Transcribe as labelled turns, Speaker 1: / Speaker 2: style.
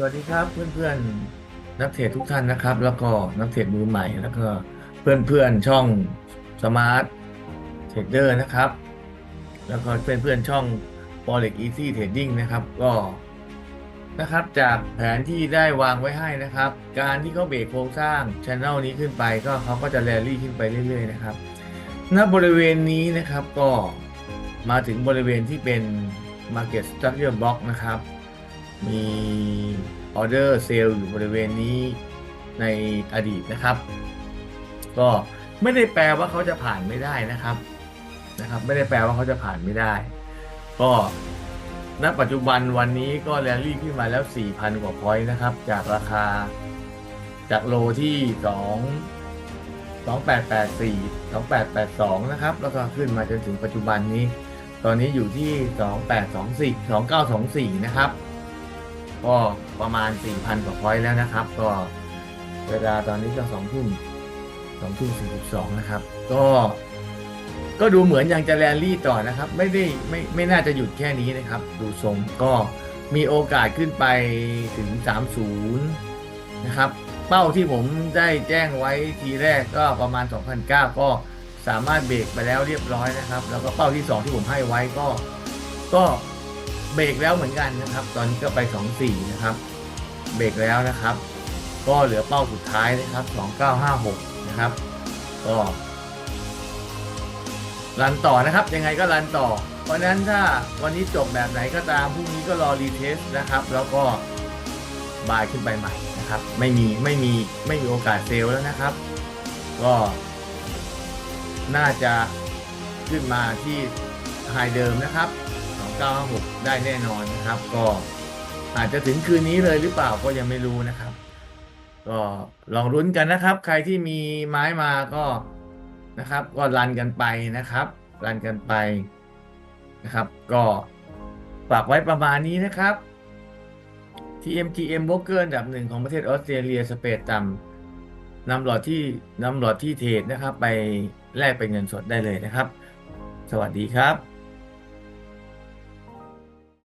Speaker 1: สวัสดีครับเพื่อนๆนักเทรดทุกท่านนะครับ แล้วก็นักเทรดมือใหม่แล้วก็เพื่อนๆช่องสมาร์ทเทรดเดอร์นะครับ แล้วก็เพื่อนๆช่อง Forex Easy Trading นะครับก็นะครับจากแผนที่ได้วางไว้ให้นะครับ การที่เขาเบรกโครงสร้างช anel นี้ขึ้นไปก็เขาก็จะแรลลี่ขึ้นไปเรื่อยๆนะครับณบริเวณนี้นะครับก็มาถึงบริเวณที่เป็น Market Structure Block นะครับ มีออเดอร์เซลล์อยู่บริเวณนี้ในอดีตนะครับ ก็ไม่ได้แปลว่าเขาจะผ่านไม่ได้นะครับนะครับ ไม่ได้แปลว่าเขาจะผ่านไม่ได้ ก็ณปัจจุบันวันนี้ก็แรลลี่ขึ้นมาแล้ว 4,000 กว่าพอยต์นะครับ จากราคาจากโลที่ 2 2884 2882 นะครับ แล้วก็ขึ้นมาจนถึงปัจจุบันนี้ ตอนนี้อยู่ที่ 2824 2924 นะครับ ก็ประมาณ 4,000 กว่าพอยต์แล้วนะครับ ก็เวลาตอนนี้ก็2ทุ่ม2ทุ่ม42นะครับ ก็ก็ดูเหมือนยังจะแรลลี่ต่อนะครับ ไม่ได้ไม่ไม่น่าจะหยุดแค่นี้นะครับ ดูทรงก็มีโอกาสขึ้นไปถึง 30 นะครับ เป้าที่ผมได้แจ้งไว้ทีแรกก็ประมาณ 2,009 ก็สามารถเบรกไปแล้วเรียบร้อยนะครับ แล้วก็เป้าที่ 2 ที่ผมให้ไว้ก็ก็ เบรกแล้วเหมือนกันนะครับ ตอนนี้ก็ไป24นะครับ เบรกแล้วนะครับ ก็เหลือเป้าสุดท้ายนะครับ2956นะครับ ก็รันต่อนะครับ ยังไงก็รันต่อ เพราะนั้นถ้าวันนี้จบแบบไหนก็ตามพรุ่งนี้ก็รอรีเทสนะครับ แล้วก็บายขึ้นไปใหม่นะครับ ไม่มีไม่มีไม่มีโอกาสเซลแล้วนะครับ ก็น่าจะขึ้นมาที่ไฮเดิมนะครับ 956 ได้แน่นอนนะครับ ก็อาจจะถึงคืนนี้เลยหรือเปล่าก็ยังไม่รู้นะครับ ก็ลองรุ้นกันนะครับ ใครที่มีไม้มาก็นะครับ ก็รันกันไปนะครับ รันกันไปนะครับ ก็ฝากไว้ประมาณนี้นะครับ TMTM Broker อันดับหนึ่งของประเทศออสเตรเลียสเปดต่ำนำหลอดที่นำหลอดที่เทรดนะครับ ไปแลกเป็นเงินสดได้เลยนะครับ สวัสดีครับ